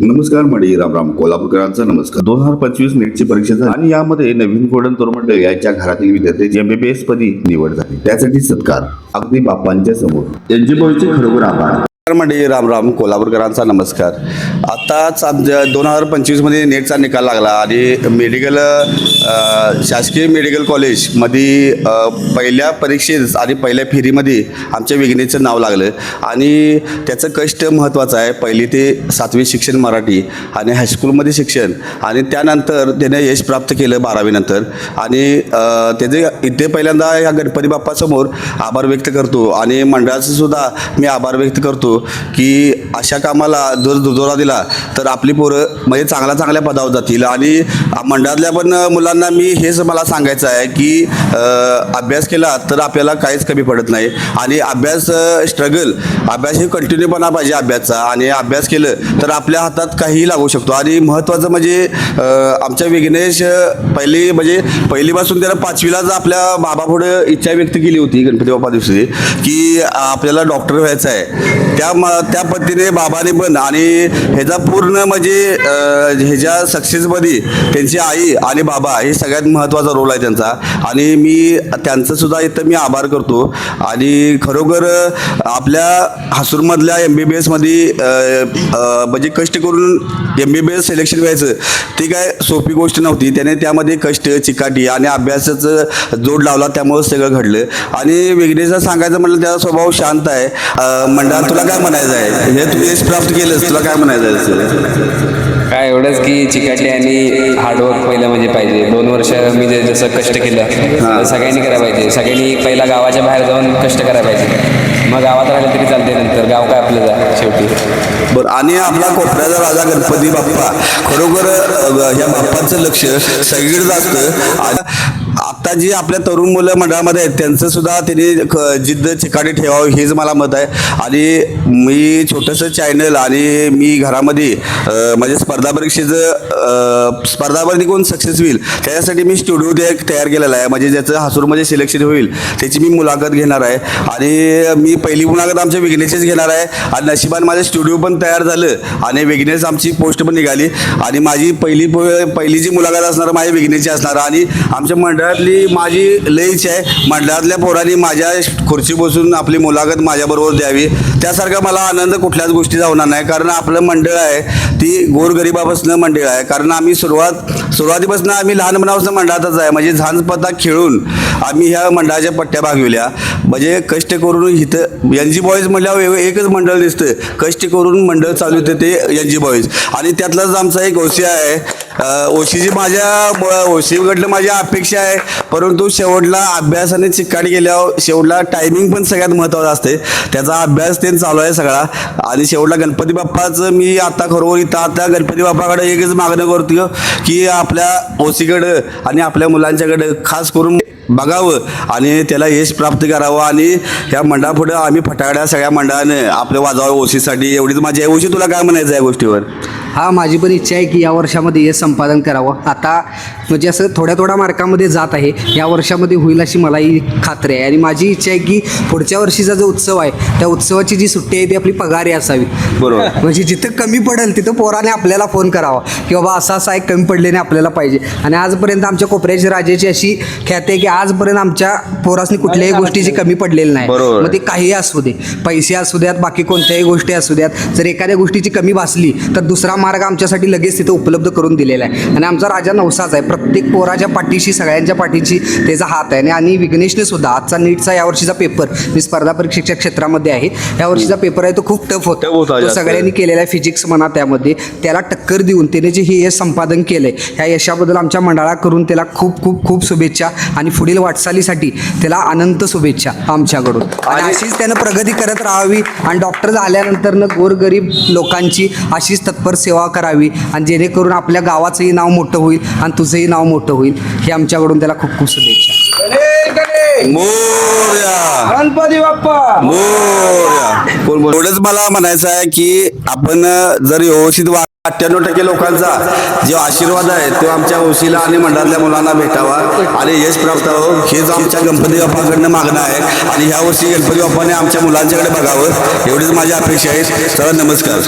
नमस्कार मडी रामराम कोल्हापूरकरांचा नमस्कार. दोन हजार पंचवीस नेटची परीक्षा झाली. आणि यामध्ये नवीन गोडन तोरमंडळ यांच्या घरातील विद्यार्थ्यांची एमबीबीएस पदी निवड झाली. त्यासाठी सत्कार अगदी बापांच्या समोर. त्यांचे बॉयचे खरोखर आभार. मंडळी राम राम. कोल्हापूरकरांचा नमस्कार. आताच आमच्या दोन हजार पंचवीसमध्ये नेटचा निकाल लागला आणि मेडिकल शासकीय मेडिकल कॉलेजमध्ये पहिल्या परीक्षेत आणि पहिल्या फेरीमध्ये आमच्या विघ्नेचं नाव लागलं. आणि त्याचं कष्ट महत्त्वाचं आहे. पहिली ते सातवी शिक्षण मराठी आणि हायस्कूलमध्ये शिक्षण. आणि त्यानंतर त्याने यश प्राप्त केलं बारावीनंतर आणि त्याचे इथे पहिल्यांदा या गणपती बाप्पासमोर आभार व्यक्त करतो. आणि मंडळाचं सुद्धा मी आभार व्यक्त करतो. की अशा कामाला जर दुजोरा दिला तर आपली पोरं म्हणजे चांगल्या चांगल्या पदावर जातील. आणि मंडळातल्या पण मुलांना मी हेच मला सांगायचं आहे की अभ्यास केला तर आपल्याला काहीच कमी पडत नाही. आणि अभ्यास स्ट्रगल अभ्यास हे कंटिन्यूपणा पाहिजे अभ्यासचा. आणि अभ्यास केलं तर आपल्या हातात काहीही लागू शकतो. आणि महत्त्वाचं म्हणजे आमच्या विघ्नेश पहिली म्हणजे पहिलीपासून त्याला पाचवीलाच आपल्या बाबापुढे इच्छा व्यक्त केली होती गणपती बाप्पा दिवशी की आपल्याला डॉक्टर व्हायचं आहे. त्या म त्या पद्धतीने बाबाने पण आणि ह्याचा पूर्ण म्हणजे ह्याच्या सक्सेसमध्ये त्यांची आई आणि बाबा हे सगळ्यात महत्त्वाचा रोल आहे त्यांचा. आणि मी त्यांचंसुद्धा इथं मी आभार करतो. आणि खरोखर आपल्या हसूरमधल्या एम बी बी एसमध्ये म्हणजे कष्ट करून M B B S selection व्हायचं ती काय सोपी गोष्ट नव्हती. त्याने त्यामध्ये कष्ट चिकाटी आणि अभ्यासाचं जोड लावला त्यामुळं सगळं घडलं. आणि विघ्नेशला सांगायचं म्हटलं त्याचा स्वभाव शांत आहे. मंडळ तुला काय म्हणायचं आहे? हे तू यश प्राप्त केलंस तुला काय म्हणायचं आहे? काय एवढंच की चिकाटी आणि हार्डवर्क पहिलं म्हणजे पाहिजे. दोन वर्ष मी जे जसं कष्ट केलं सगळ्यांनी करायला पाहिजे. सगळ्यांनी पहिला गावाच्या बाहेर जाऊन कष्ट करायला पाहिजे. मग गावात राहिलं तरी चालते नंतर. गाव काय आपलं जा शेवटी. बरं आणि आपला कोपऱ्याचा राजा गणपती बाप्पा. खरोखर ह्या बाप्पाचं लक्ष सगळीकडे असतं आणि आता जी आपल्या तरुण मुलं मंडळामध्ये आहेत त्यांचं सुद्धा त्यांनी क- जिद्द चिकाटी ठेवावं हेच मला मत आहे. आणि मी छोटंसं चॅनल आणि मी घरामध्ये माझ्या म्हणजे स्पर्धा परीक्षेचं स्पर्धा कोण सक्सेस होईल त्याच्यासाठी मी स्टुडिओ एक तयार केलेला आहे. म्हणजे ज्याचं हसूरमध्ये सिलेक्शन होईल त्याची मी मुलाखत घेणार आहे. आणि मी पहिली मुलाखत आमच्या विघ्नेशच घेणार आहे. आणि नशिबाने माझं स्टुडिओ पण तयार झालं आणि विघ्नेश आमची पोस्ट पण निघाली. आणि माझी पहिली पहिली जी मुलाखत असणार माझी विघ्नेशची असणार. आणि आमच्या मंडळातली माझी लईच आहे. मंडळातल्या पोरांनी माझ्या खुर्ची बसून आपली मुलाखत माझ्याबरोबर द्यावी. त्यासारखा मला आनंद कुठल्याच गोष्टीचा होणार नाही. कारण आपलं मंडळ आहे ती गोरगरिबापासून मंडळ आहे. कारण आम्ही सुरुवात सुरुवातीपासून आम्ही लहानपणापासून मंडळातच आहे. म्हणजे झांजपता खेळून आम्ही ह्या मंडळाच्या पट्ट्या भागविल्या. म्हणजे कष्ट करून इथं एन जी बॉईज म्हटल्यावर एकच मंडळ दिसतं कष्ट करून मंडळ चालू होते ते एन जी बॉईज आणि त्यातलाच आमचा एक ओशी आहे. ओशीची माझ्या ओशीकडलं माझी अपेक्षा आहे. परंतु शेवटला अभ्यास आणि गेल्यावर शेवटला टायमिंग पण सगळ्यात महत्त्वाचं असते. त्याचा अभ्यास ते चालू आहे सगळा. आणि शेवटला गणपती बाप्पाचं मी आता खरोखर इथं आता गणपती बाप्पाकडे एकच मागणं करतो की आपल्या ओसीकडं आणि आपल्या मुलांच्याकडं खास करून बघावं आणि त्याला यश प्राप्त करावं आणि ह्या मंडळापुढं आम्ही फटाकड्या सगळ्या मंडळानं आपलं वाजवावं ओसीसाठी एवढीच माझी आहे. ओशी तुला काय म्हणायचं आहे या गोष्टीवर? हा माझी पण इच्छा आहे की या वर्षामध्ये यश संपादन करावं. आता म्हणजे असं थोड्या थोड्या मार्कामध्ये जात आहे. या वर्षामध्ये होईल अशी मलाही खात्री आहे. आणि माझी इच्छा आहे की पुढच्या वर्षीचा जो उत्सव आहे त्या उत्सवाची जी सुट्टी आहे ती आपली पगारी असावी. बरोबर. म्हणजे जिथं कमी पडेल तिथं पोराने आपल्याला फोन करावा. की बाबा असा असा एक कमी पडल्याने आपल्याला पाहिजे. आणि आजपर्यंत आमच्या कोपऱ्याची राजाची अशी ख्याती आहे की आजपर्यंत आमच्या पोरासनी कुठल्याही गोष्टीची कमी पडलेली नाही. मग ते काहीही असू दे. पैसे असू द्यात बाकी कोणत्याही गोष्टी असू द्यात. जर एखाद्या गोष्टीची कमी भासली तर दुसरा मार्ग आमच्यासाठी लगेच तिथं उपलब्ध करून दिलेला आहे. आणि आमचा राजा नवसाच आहे. प्रत्येक पोराच्या पाठीशी सगळ्यांच्या पाठीशी त्याचा हात आहे. आणि- विघ्नेशने सुद्धा आजचा नीटचा यावर्षीचा पेपर मी स्पर्धा परीक्षेच्या क्षेत्रामध्ये आहे. या वर्षीचा पेपर आहे तो खूप टफ होता. तो. सगळ्यांनी केलेला आहे फिजिक्स म्हणा त्यामध्ये. त्याला टक्कर देऊन त्याने जे हे यश संपादन केलंय ह्या यशाबद्दल आमच्या मंडळा करून त्याला खूप खूप खूप शुभेच्छा. आणि पुढील वाटचालीसाठी त्याला अनंत शुभेच्छा आमच्याकडून. आणि अशीच त्यानं प्रगती करत राहावी. आणि डॉक्टर झाल्यानंतरनं गोरगरीब लोकांची अशीच तत्पर सेवा करावी. आणि जेणेकरून आपल्या गावाचंही नाव मोठं होईल आणि तुझंही नाव मोठं होईल हे आमच्याकडून त्याला खूप खूप शुभेच्छा. मोरया! गणपती बाप्पा! एवढंच मला म्हणायचं आहे की आपण जर व्यवस्थित अठ्ठ्याण्णव टक्के लोकांचा जो आशीर्वाद आहे तो आमच्या ओशीला आणि मंडळातल्या मुलांना भेटावा आणि यश प्राप्त व्हावं हेच आमच्या गणपती बाप्पाकडनं मागणं आहे आणि ह्या वर्षी गणपती बाप्पाने आमच्या मुलांच्याकडे बघावं एवढीच माझी अपेक्षा आहे. चला नमस्कार.